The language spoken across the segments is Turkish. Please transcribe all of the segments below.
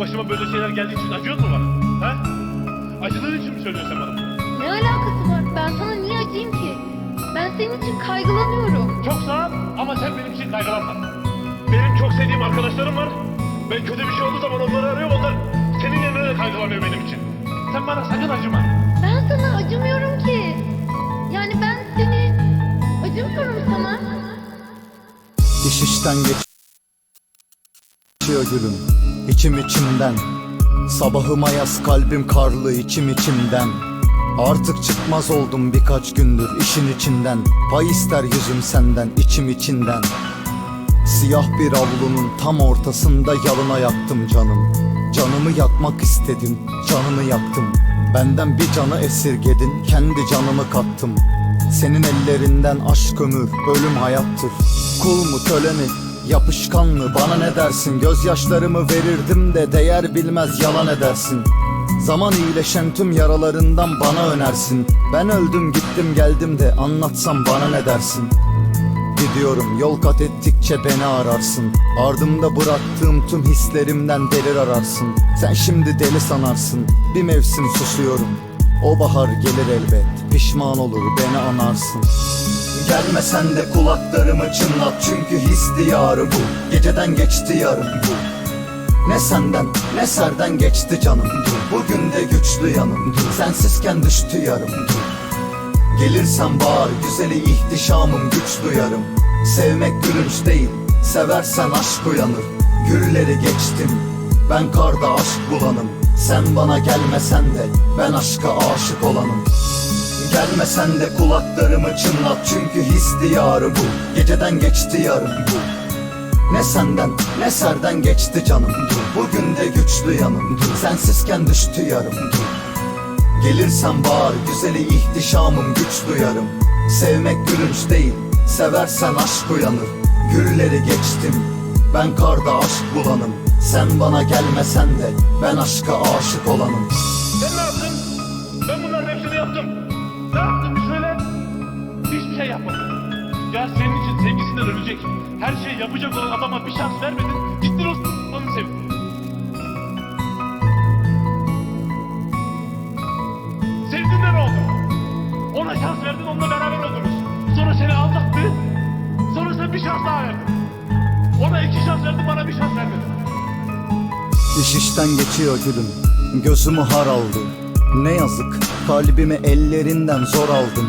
Başıma böyle şeyler geldiği için acıyor mu bana? Ha? Acıdığın için mi söylüyorsun sen bana? Ne alakası var? Ben sana niye acıyım ki? Ben senin için kaygılanıyorum. Çok sağ ol ama sen benim için kaygılanma. Benim çok sevdiğim arkadaşlarım var. Ben kötü bir şey olduğu zaman onları arıyorum. Onlar senin yerine de kaygılanıyor benim için. Sen bana sakın acıma. Ben sana acımıyorum ki. Yani ben seni acımıyorum sana. İş işten geçiyor gülüm içim içimden. Sabahıma yaz kalbim karlı içim içimden. Artık çıkmaz oldum birkaç gündür işin içinden. Pay ister yüzüm senden içim içinden. Siyah bir avlunun tam ortasında yalına yaktım canım. Canımı yakmak istedim, canımı yaktım. Benden bir canı esirgedin, kendi canımı kattım. Senin ellerinden aşk ömür, ölüm hayattır. Kul mu köle mi, yapışkan mı bana ne dersin? Gözyaşlarımı verirdim de değer bilmez yalan edersin. Zaman iyileşen tüm yaralarından bana önersin. Ben öldüm gittim geldim de anlatsam bana ne dersin? Gidiyorum yol kat ettikçe beni ararsın. Ardımda bıraktığım tüm hislerimden delir ararsın. Sen şimdi deli sanarsın Bir mevsim susuyorum. O bahar gelir elbet Pişman olur beni anarsın Gelmesen de kulaklarımı çınlat. Çünkü his diyarı bu. Geceden geçti yarım bu. Ne senden ne serden geçti canım Bugün de güçlü yanım Sensizken düştü yarım Gelirsen bağır güzeli ihtişamım güç duyarım. Sevmek gülünç değil seversen aşk uyanır. Gülleri geçtim ben karda aşk bulanım. Sen bana gelmesen de ben aşka aşık olanım Gelmesen de kulaklarımı çınlat. Çünkü his diyarı bu. Geceden geçti yarım bu. Ne senden ne serden geçti canım Bugün de güçlü yanım Sensizken düştü yarım Gelirsen bağır güzeli ihtişamım güç duyarım Sevmek gülünç değil seversen aşk uyanır. Gülleri geçtim ben karda aşk bulanım. Sen bana gelmesen de ben aşka aşık olanım. Sen ne yaptın? Ben bunların hepsini yaptım. Ne yaptın söyle. Hiçbir şey yapmadım. Ya senin için sevgisinden ölecek. Her şeyi yapacak olan adama bir şans vermedin. Gittin o onu sevdin. Sevdin de ne oldu? Ona şans verdin onunla beraber oldunuz. Sonra seni aldattı. Sonra sen bir şans daha verdin. Ona iki şans verdin bana bir şans vermedin. İş işten geçiyor gülüm Gözümü har aldı Ne yazık kalbimi ellerinden zor aldım.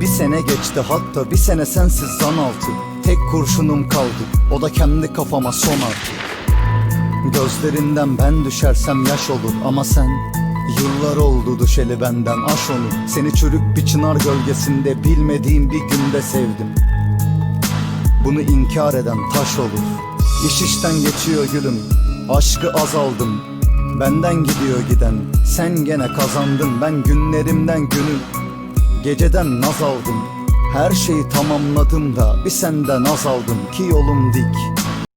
Bir sene geçti hatta bir sene sensiz zan altı. Tek kurşunum kaldı o da kendi kafama son artık Gözlerinden ben düşersem yaş olur ama sen Yıllar oldu düşeli benden aş onu. Seni çürük bir çınar gölgesinde bilmediğim bir günde sevdim. Bunu inkar eden taş olur. İş işten geçiyor gülüm Aşkı azaldım Benden gidiyor giden Sen gene kazandın. Ben günlerimden günü Geceden naz aldım. Her şeyi tamamladım da Bir senden az aldım. Ki yolum dik